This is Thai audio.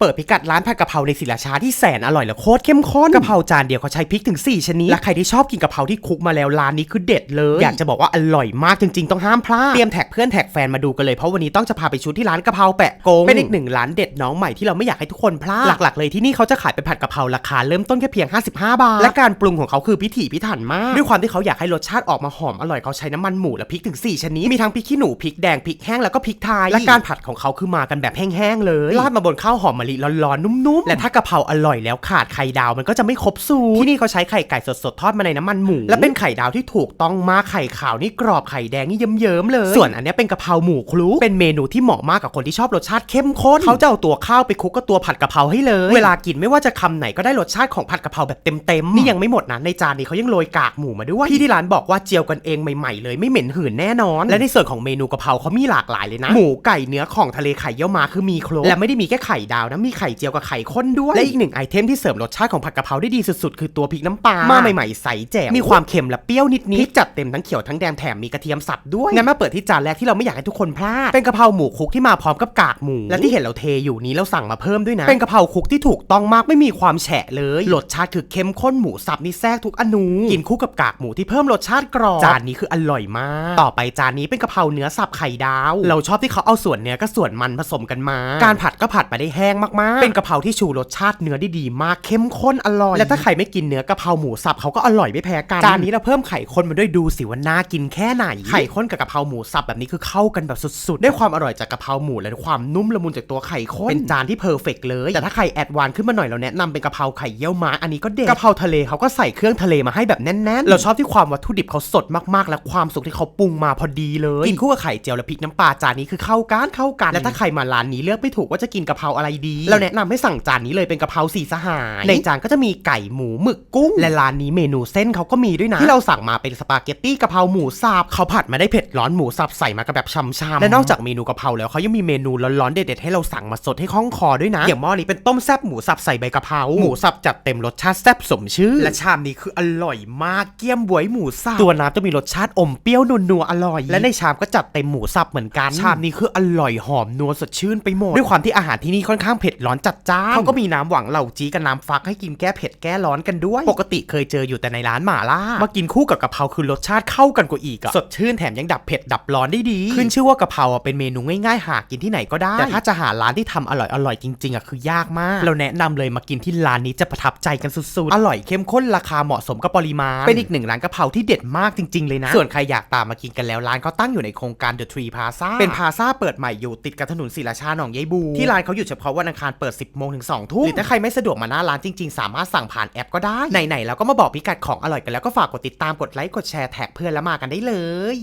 เปิดพิกัดร้านผัดกะเพราในศิลาชาที่แสนอร่อยและโคตรเข้มข้นกะเพราจานเดียวเขาใช้พริกถึง 4 ชนิด และใครที่ชอบกินกะเพราที่คลุกมาแล้วร้านนี้คือเด็ดเลย อยากจะบอกว่าอร่อยมากจริง ๆ ต้องห้ามพลาด เตรียมแท็กเพื่อนแท็กแฟนมาดูกันเลย เพราะวันนี้ต้องจะพาไปชุดที่ร้านกะเพราแปะกง เป็นอีกหนึ่งร้านเด็ดน้องใหม่ที่เราไม่อยากให้ทุกคนพลาด หลักๆเลยที่นี่เขาจะขายเป็นผัดกะเพราราคาเริ่มต้นแค่เพียง 55 บาท และการปรุงของเขาคือพิถีพิถันมาก ด้วยความที่เขาอยากให้รสชาติออกมาหอมอร่อยเขาใช้น้ำมันหมูและพริกถึง 4 ชนิด มีทั้งพริกขี้หนูพริกแดงพริกแห้งแล้วก็พริกไทย และการผัดของเขาคือมากันแบบแห้งๆเลยราดมาบนข้าวหอมมะลิร้อนๆ นุ่มๆ และถ้ากะเพราอร่อยแล้วขาดไข่ดาวมันก็จะไม่ครบสูตรที่นี่เขาใช้ไข่ไก่สดๆ ทอดมาในน้ำมันหมู และเป็นไข่ดาวที่ถูกต้องมากไข่ขาวนี่กรอบไข่แดงนี่เยิ้มๆเลย ส่วนอันเนี้ยเป็นกะเพราหมูคลุกเป็นเมนูที่เหมาะมากกับคนที่ชอบรสชาติเข้มข้นเขาจะเอาตัวข้าวไปคลุกกับตัวผัดกะเพราให้เลย เวลากินไม่ว่าจะคำไหนก็ได้รสชาติของผัดกะเพราแบบเต็มๆนี่ยังไม่หมดนะในจานนี้เขายังโรยกากหมูมาด้วยพี่ที่ร้านบอกว่าเจียวกันเองใหม่ๆ เลยไม่เหม็นหืนแน่นอน และในส่วนของเมนูกะเพราเขามีหลากหลายเลยนะหมูไก่เนื้อของทะเลไข่เยี่ยวม้าคือมีครบและไม่ได้มีแค่ไข่ดาวนะมีไข่เจียวกับไข่ข้นด้วย และอีกหนึ่งไอเทมที่เสริมรสชาติของผัดกะเพราได้ดีสุดๆ คือตัวพริกน้ำปลามาใหม่ๆใสแจ่มมีความเค็มและเปรี้ยวนิดๆพริกจัดเต็มทั้งเขียวทั้งแดงแถมมีกระเทียมสับด้วยงั้นมาเปิดที่จานแรกที่เราไม่อยากให้ทุกคนพลาดเป็นกะเพราหมูคลุกที่มาพร้อมกับกากหมูและที่เห็นเราเทอยู่นี้เราสั่งมาเพิ่มด้วยนะเป็นกะเพราคลุกที่ถูกต้องมากไม่มีความแฉะเลยรสชาติคือเข้มข้นหมูสับนี่แทรกทุกอนูกินคู่กับกากหมูที่เพิ่มรสชาติกรอบจานนี้คืออร่อยมาก ต่อไปจานนี้เป็นกะเพราเนื้อสับไข่ดาว เราชอบที่เขาเอาส่วนเนื้อกับส่วนมันผสมกันมา การผัดก็ผัดมาได้แห้งมากๆ เป็นกะเพราที่ชูรสชาติเนื้อได้ดีมากเข้มข้นอร่อย และถ้าใครไม่กินเนื้อกะเพราหมูสับเขาก็อร่อยไม่แพ้กันจานนี้เราเพิ่มไข่ข้นมาด้วยดูสิว่าน่ากินแค่ไหนไข่ข้นกับกะเพราหมูสับแบบนี้คือเข้ากันแบบสุดๆได้ความอร่อยจากกะเพราหมูและความนุ่มละมุนจากตัวไข่ข้นเป็นจานที่เพอร์เฟกเลยแต่ถ้าใครแอดวานซ์ขึ้นมาหน่อยเราแนะนำเป็นกะเพราไข่เยี่ยวม้าอันนี้ก็เด็ดกะเพราทะเลเขาก็ใส่เครื่องทะเลมาให้แบบแน่นๆเราชอบที่ความวัตถุดิบเขาสดมากๆ และความสุกที่เขาปรุงมาพอดีเลยกินคู่กับไข่เจียวและพริกน้ำปลาจานนี้คือเข้ากันเข้ากันและถ้าใครมาร้านนี้เลือกไม่ถูกว่าจะกินกะเพราอะไรดีเราแนะนำให้สั่งจานนี้เลยเป็นกะเพราสีสหาย ในจานก็จะมีไก่หมูหมึกกุ้ง และร้านนี้เมนูเส้นเขาก็มีด้วยนะ ที่เราสั่งมาเป็นสปาเกตตี้กะเพราหมูสับเขาผัดมาได้เผ็ดร้อนหมูสับใส่มากับแบบช่ำๆและนอกจากเมนูกะเพราแล้วเขายังมีเมนูร้อนๆเด็ดๆให้เราสั่งมาสดให้คล่องคอด้วยนะ อย่างหม้อนี้เป็นต้มแซ่บหมูสับใส่ใบกะเพราหมูสับจัดเต็มรสชาติแซ่บสมชื่อ และชามนี้คืออร่อยมากเกี๊ยมบวยหมูสับตัวน้ำจะมีรสชาติอมเปรี้ยวนัวๆอร่อย และในชามก็จัดเต็มหมูสับเหมือนกันชามนี้คืออร่อยหอมนัวสดชื่นไปหมดด้วยความที่อาหารที่นี่ค่อนข้างเผ็ดร้อนจัดจ้านเขาก็มีน้ำหวังเหล่าจีกับน้ำฟักให้กินแก้เผ็ดแก้ร้อนกันด้วย ปกติเคยเจออยู่แต่ในร้านหม่าล่ามากินคู่กับกะเพราคือรสชาติเข้ากันกว่าอีกอะสดชื่นแถมยังดับเผ็ดดับร้อนได้ดี ขึ้นชื่อว่ากะเพราอะเป็นเมนูง่ายๆ หากินที่ไหนก็ได้ แต่ถ้าจะหาร้านที่ทำอร่อยๆจริงๆอะคือยากมาก เราแนะนำเลยมากินที่ร้านนี้จะประทับใจกันสุดๆ อร่อยเข้มข้นราคาเหมาะสมกับปริมาณ เป็นอีกหนึ่งร้านกะเพราที่เด็ดมากจริงๆเลยนะ ส่วนใครอยากตามมากินกันแล้วร้านเขาตั้งอยู่ในโครงการ The Tree Plaza เป็นพาซาเปิดใหม่อยู่ติดกับถนนศิลาชาหนองยายบูที่ร้านเขาหยุดเฉพาะวันอังคารเปิด 10 โมงถึง 2 ทุ่มหรือถ้าใครไม่สะดวกมาหน้าร้านจริงๆ สามารถสั่งผ่านแอปก็ได้ ไหนๆเราก็มาบอกพิกัดของอร่อยกันแล้วก็ฝากกดติดตามกดไลค์กดแชร์แท็กเพื่อนแล้วมากันได้เลย